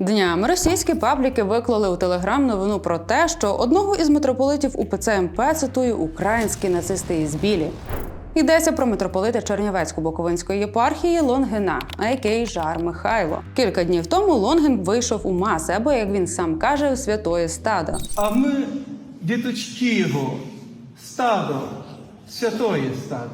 Днями російські пабліки виклали у телеграм новину про те, що одного із митрополитів УПЦ МП цитую українські нацисти із білі. Йдеться про митрополита Чернівецько-Буковинської єпархії Лонгина, а.к.а. Жар Михайло. Кілька днів тому Лонгин вийшов у маси, або як він сам каже, у святої стадо. А ми, діточки його, стадо, святоє стадо.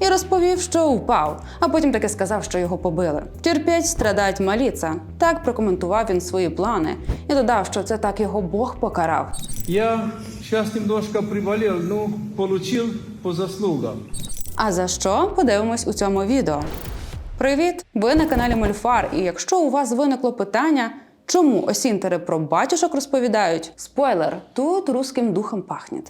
І розповів, що упав, а потім таки сказав, що його побили. Терпіть, страдать маліться. Так прокоментував він свої плани і додав, що це так його Бог покарав. Я сейчас немножко приболел, ну, получил по заслугам. А за що подивимось у цьому відео? Привіт! Ви на каналі Мольфар. І якщо у вас виникло питання, чому осінтери про батюшок розповідають, спойлер, тут руським духом пахне.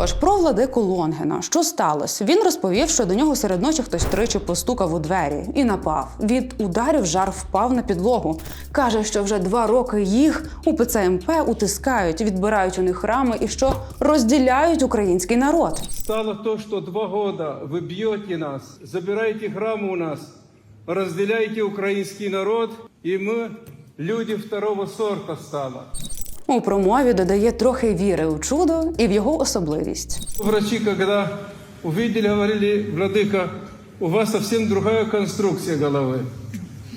Тож про владику Лонгена, що сталося? Він розповів, що до нього серед ночі хтось тричі постукав у двері і напав. Від ударів жар впав на підлогу. Каже, що вже два роки їх у ПЦМП утискають, відбирають у них храми і що розділяють український народ. Стало то, что два года вы бьете нас, забираете храмы у нас, разделяете украинский народ, и мы люди второго сорта стало. У промові додає трохи віри у чудо і в його особливість. Врачи, когда увидели, говорили, Владыка, у вас совсем другая конструкция головы.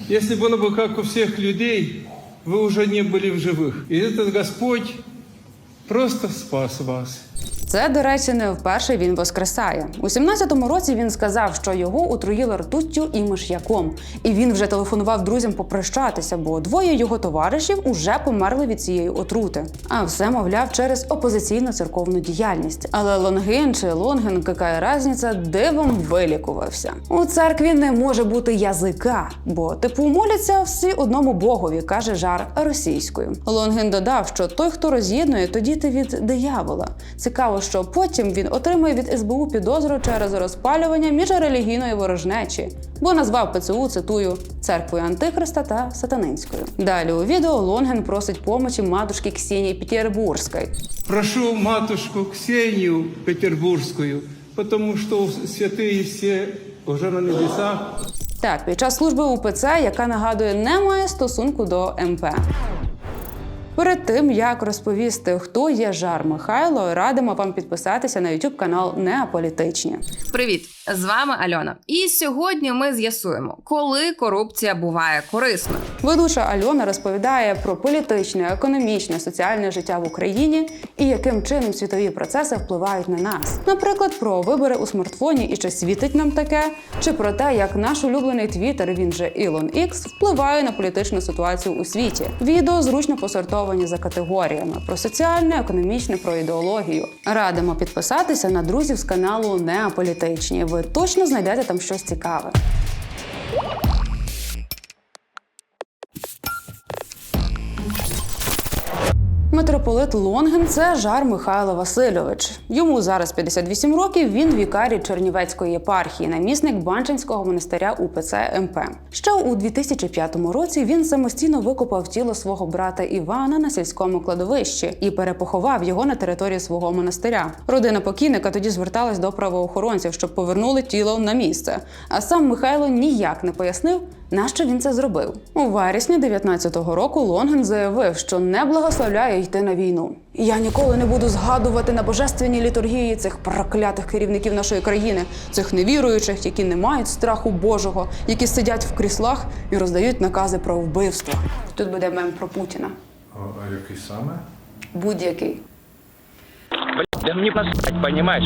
Если было бы как у всех людей, вы уже не были в живых. И этот Господь просто спас вас. Це, до речі, не вперше він воскресає. У 17-му році він сказав, що його отруїли ртуттю і миш'яком. І він вже телефонував друзям попрощатися, бо двоє його товаришів уже померли від цієї отрути. А все, мовляв, через опозиційну церковну діяльність. Але Лонгин чи Лонген, яка разниця, дивом вилікувався. У церкві не може бути язика, бо типу моляться всі одному богові, каже жар російською. Лонгин додав, що той, хто роз'єднує, то діти від диявола. Цікаво, що потім він отримує від СБУ підозру через розпалювання міжрелігійної ворожнечі, бо назвав ПЦУ, цитую, церквою Антихриста та Сатанинською. Далі у відео Лонген просить помочі матушки Ксенії Петербурзької. Прошу матушку Ксению Петербургскую, потому что святые все уже на небесах. Так, під час служби УПЦ, яка нагадує, не має стосунку до МП. Перед тим як розповісти, хто є Жар Михайло, радимо вам підписатися на YouTube канал Неаполітичні. Привіт, з вами Альона. І сьогодні ми з'ясуємо, коли корупція буває корисною. Ведуча Альона розповідає про політичне, економічне, соціальне життя в Україні і яким чином світові процеси впливають на нас. Наприклад, про вибори у смартфоні і чи світить нам таке, чи про те, як наш улюблений твіттер, він же Ілон Ікс, впливає на політичну ситуацію у світі. Відео зручно посортовані за категоріями про соціальне, економічне, про ідеологію. Радимо підписатися на друзів з каналу Неаполітичні. Ви точно знайдете там щось цікаве. Митрополит Лонген це жар Михайло Васильович. Йому зараз 58 років. Він вікарій Чернівецької єпархії, намісник Банчинського монастиря УПЦ МП. Ще у 2005 році він самостійно викопав тіло свого брата Івана на сільському кладовищі і перепоховав його на території свого монастиря. Родина покійника тоді зверталась до правоохоронців, щоб повернули тіло на місце. А сам Михайло ніяк не пояснив, Нащо він це зробив? У вересні 19-го року Лонген заявив, що не благословляє йти на війну. Я ніколи не буду згадувати на божественній літургії цих проклятих керівників нашої країни, цих невіруючих, які не мають страху Божого, які сидять в кріслах і роздають накази про вбивство. Тут буде мем про Путіна. А, а який саме? Будь-який. Да мне насрать, понимаешь?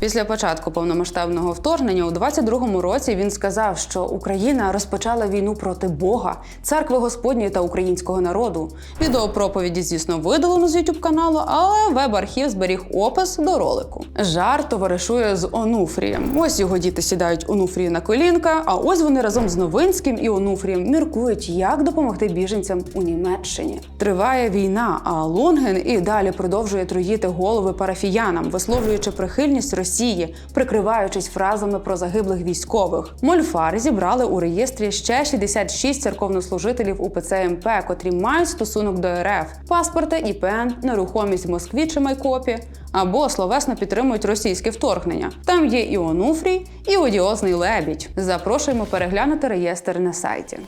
Після початку повномасштабного вторгнення у 22-му році він сказав, що Україна розпочала війну проти Бога, церкви Господньої та українського народу. Відео проповіді, звісно, видалено з youtube каналу, але веб-архів зберіг опис до ролику. Жар товаришує з Онуфрієм. Ось його діти сідають Онуфрію на колінка, а ось вони разом з Новинським і Онуфрієм міркують, як допомогти біженцям у Німеччині. Триває війна, а Лонген і далі продовжує труїти голови парафіянам, висловлюючи прихильність Росії, прикриваючись фразами про загиблих військових. Мольфар зібрали у реєстрі ще 66 церковнослужителів УПЦ МП, котрі мають стосунок до РФ, паспорти, ІПН, нерухомість в Москві чи Майкопі. Або словесно підтримують російське вторгнення. Там є і Онуфрій, і одіозний лебідь. Запрошуємо переглянути реєстр на сайті.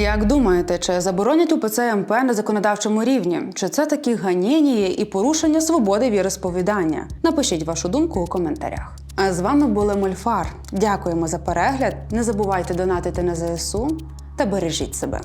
Як думаєте, чи заборонять УПЦ МП на законодавчому рівні? Чи це такі ганінії і порушення свободи віросповідання? Напишіть вашу думку у коментарях. А з вами були Мольфар. Дякуємо за перегляд. Не забувайте донатити на ЗСУ та бережіть себе.